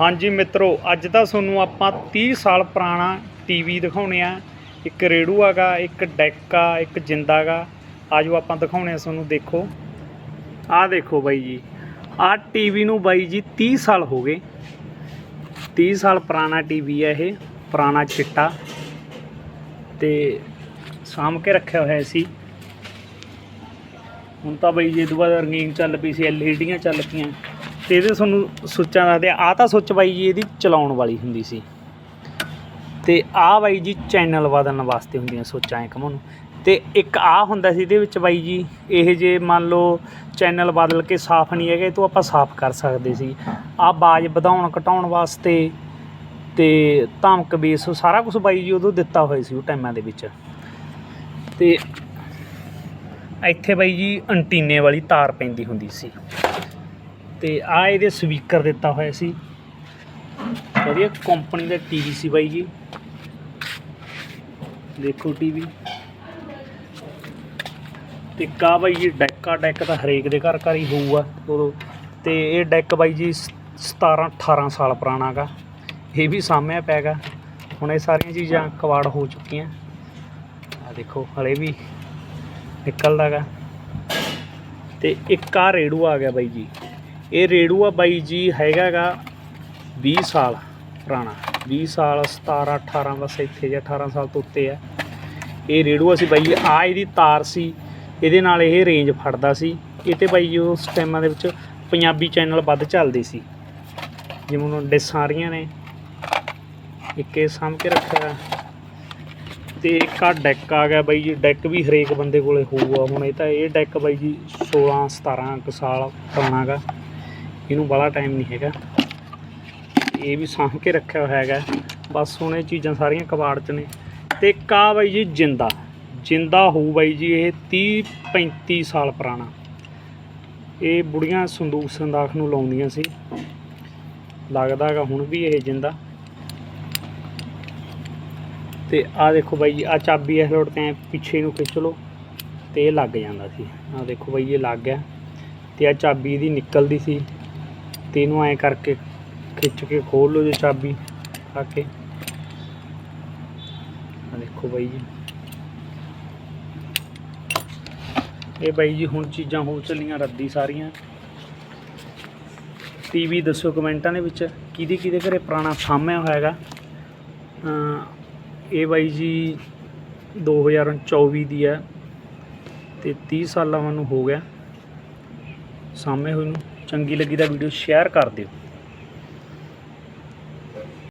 ਹਾਂਜੀ ਮਿੱਤਰੋ, ਅੱਜ ਤਾਂ ਤੁਹਾਨੂੰ ਆਪਾਂ 30 ਸਾਲ ਪੁਰਾਣਾ ਟੀਵੀ ਦਿਖਾਉਣੇ ਆ। ਇੱਕ ਰੇੜੂ ਹੈਗਾ, ਇੱਕ ਡੈਕ ਆ, ਇੱਕ ਜਿੰਦਾ ਗਾ ਆਜੋ ਆਪਾਂ ਦਿਖਾਉਣੇ ਆ ਤੁਹਾਨੂੰ, ਦੇਖੋ। ਆਹ ਦੇਖੋ ਬਾਈ ਜੀ, ਆਹ ਟੀਵੀ ਨੂੰ ਬਾਈ ਜੀ 30 ਸਾਲ ਹੋ ਗਏ। 30 ਸਾਲ ਪੁਰਾਣਾ ਟੀਵੀ ਹੈ ਇਹ, ਪੁਰਾਣਾ ਚਿੱਟਾ। ਤੇ ਸਾਂਭ ਕੇ ਰੱਖਿਆ ਹੋਇਆ ਸੀ। ਹੁਣ ਤਾਂ ਬਈ ਜੇ ਦੁਬਾਰਾ ਰੰਗੀਨ ਚੱਲ ਪਈ ਸੀ ਐਲਈਡੀਆਂ ਚੱਲ ਪਈਆਂ। ਤੇ ਇਹਦੇ ਤੁਹਾਨੂੰ ਸੁੱਚਾਂ ਦੱਸਦੇ ਆ ਆਹ ਤਾਂ ਸੁੱਚ ਬਾਈ ਜੀ ਇਹਦੀ ਚਲਾਉਣ ਵਾਲੀ ਹੁੰਦੀ ਸੀ। ਤੇ ਆਹ ਬਾਈ ਜੀ ਚੈਨਲ ਬਦਲਣ ਵਾਸਤੇ ਹੁੰਦੀਆਂ ਸੁੱਚਾਂ ਇੱਕ ਨੂੰ। ਤੇ ਇੱਕ ਆਹ ਹੁੰਦਾ ਸੀ ਇਹਦੇ ਵਿੱਚ ਬਾਈ ਜੀ, ਇਹ ਜੇ ਮੰਨ ਲਓ ਚੈਨਲ ਬਦਲ ਕੇ ਸਾਫ਼ ਨਹੀਂ ਹੈਗੇ ਤੋਂ ਆਪਾਂ ਸਾਫ਼ ਕਰ ਸਕਦੇ ਸੀ। ਆਹ ਬਾਜ ਵਧਾਉਣ ਘਟਾਉਣ ਵਾਸਤੇ ਤੇ ਧਮਕ ਬੇਸ ਸਾਰਾ ਕੁਝ ਬਾਈ ਜੀ ਉਦੋਂ ਦਿੱਤਾ ਹੋਇਆ ਸੀ ਉਹ ਟਾਈਮਾਂ ਦੇ ਵਿੱਚ। ਤੇ ਇੱਥੇ ਬਾਈ ਜੀ ਅੰਟੀਨੇ ਵਾਲੀ ਤਾਰ ਪੈਂਦੀ ਹੁੰਦੀ ਸੀ। ਤੇ ਆ ਇਹਦੇ ਸਪੀਕਰ ਦਿੱਤਾ ਹੋਇਆ ਸੀ। ਵਧੀਆ ਕੰਪਨੀ ਦਾ ਟੀਵੀ ਸੀ ਬਾਈ ਜੀ। ਦੇਖੋ ਟੀਵੀ ਤੇ ਕਾ ਬਾਈ ਜੀ, ਡੈਕ ਆ ਡੈਕ ਤਾਂ ਹਰੇਕ ਦੇ ਘਰ ਘਰ ਹੀ ਹੋਊਗਾ। ਉਦੋਂ ਤੇ ਇਹ ਡੈਕ ਬਾਈ ਜੀ 17 18 ਸਾਲ ਪੁਰਾਣਾ ਗਾ ਇਹ ਵੀ ਸਾਹਮਣੇ ਪੈਗਾ ਹੁਣ ਇਹ ਸਾਰੀਆਂ ਚੀਜ਼ਾਂ ਕਵਾੜ ਹੋ ਚੁੱਕੀਆਂ। ਆ ਦੇਖੋ, ਹਲੇ ਵੀ ਨਿਕਲਦਾ ਗਾ ਤੇ ਇੱਕ ਆ ਰੇੜੂ ਆ ਗਿਆ ਬਾਈ ਜੀ। ਇਹ ਰੇੜੂ ਬਾਈ ਜੀ ਹੈਗਾ ਗਾ 20 ਸਾਲ ਪੁਰਾਣਾ। 20 ਸਾਲ 17 18 ਬਸ ਇੱਥੇ ਜੇ 18 ਸਾਲ ਤੋਂ ਉੱਤੇ ਆ। ਇਹ ਰੇੜੂ ਸੀ ਬਾਈ ਆ ਇਹਦੀ ਤਾਰ ਸੀ। ਇਹਦੇ ਨਾਲ ਇਹ ਰੇਂਜ ਫੜਦਾ ਸੀ। ਇਹ ਤੇ ਬਾਈ ਜੀ ਉਸ ਟਾਈਮਾਂ ਦੇ ਵਿੱਚ ਪੰਜਾਬੀ ਚੈਨਲ ਵੱਧ ਚੱਲਦੇ ਸੀ। ਜਿਵੇਂ ਹੁਣ ਡਿਸਾਂ ਆ ਰਹੀਆਂ ਨੇ। ਇੱਕ ਇਹ ਸਾਂਭ ਕੇ ਰੱਖਿਆ। ਤੇ ਇੱਕ ਆ ਡੈਕ ਆ ਗਿਆ ਬਾਈ ਜੀ। ਡੈਕ ਵੀ ਹਰੇਕ ਬੰਦੇ ਕੋਲੇ ਹੋਊਗਾ। ਹੁਣ ਇਹ ਤਾਂ ਇਹ ਡੈਕ ਬਾਈ ਜੀ 16 17 ਕੁ ਸਾਲ ਪੁਰਾਣਾ ਗਾ ਇਹਨੂੰ ਬੜਾ ਟਾਈਮ ਨਹੀਂ ਹੈਗਾ। ਇਹ ਵੀ ਸਾਂਭ ਕੇ ਰੱਖਿਆ ਹੋਇਆ ਹੈਗਾ। ਬਸ ਹੁਣ ਇਹ ਚੀਜ਼ਾਂ ਸਾਰੀਆਂ ਕਬਾੜ 'ਚ ਨੇ। ਤੇ ਇੱਕ ਬਾਈ ਜੀ ਜਿੰਦਾ। ਜਿੰਦਾ ਹੋਊ ਬਾਈ ਜੀ ਇਹ 30 35 ਸਾਲ ਪੁਰਾਣਾ। ਇਹ ਬੁੜੀਆਂ ਸੰਦੂਕ ਸੰਦਾਖ ਨੂੰ ਲਾਉਂਦੀਆਂ ਸੀ। ਲੱਗਦਾ ਹੈਗਾ ਹੁਣ ਵੀ ਇਹ ਜਿੰਦਾ। ਤੇ ਆ ਦੇਖੋ ਬਾਈ ਜੀ, ਆ ਚਾਬੀ ਇਸ ਲੋਟ ਤੇ ਪਿੱਛੇ ਨੂੰ ਖਿੱਚ ਲਓ ਤੇ ਇਹ ਲੱਗ ਜਾਂਦਾ ਸੀ। ਆ ਦੇਖੋ ਬਾਈ ਇਹ ਲੱਗ ਗਿਆ। ਤੇ ਆ ਚਾਬੀ ਇਹਦੀ ਨਿਕਲਦੀ ਸੀ। ਤੇ ਇਹਨੂੰ ਐਂ ਕਰਕੇ ਖਿੱਚ ਕੇ ਖੋਲ ਲਓ ਜੇ ਚਾਬੀ ਆ ਕੇ। ਆ ਦੇਖੋ ਬਾਈ ਜੀ। ਇਹ ਬਾਈ ਜੀ ਹੁਣ ਚੀਜ਼ਾਂ ਹੋ ਚੱਲੀਆਂ ਰੱਦੀ ਸਾਰੀਆਂ। ਟੀਵੀ ਦੱਸੋ ਕਮੈਂਟਾਂ ਦੇ ਵਿੱਚ ਕਿਹਦੇ ਕਿਹਦੇ ਘਰੇ ਪੁਰਾਣਾ ਸਾਹਮਿਆ ਹੋਇਆ ਹੈਗਾ ਇਹ ਬਾਈ ਜੀ 2024 ਦੀ ਹੈ ਤੇ 30 ਸਾਲਾਂ ਮੈਨੂੰ ਹੋ ਗਿਆ। ਸਾਹਮਣੇ ਹੋਏ ਨੂੰ। ਚੰਗੀ ਲੱਗੀ ਤਾਂ ਵੀਡੀਓ ਸ਼ੇਅਰ ਕਰ ਦਿਓ।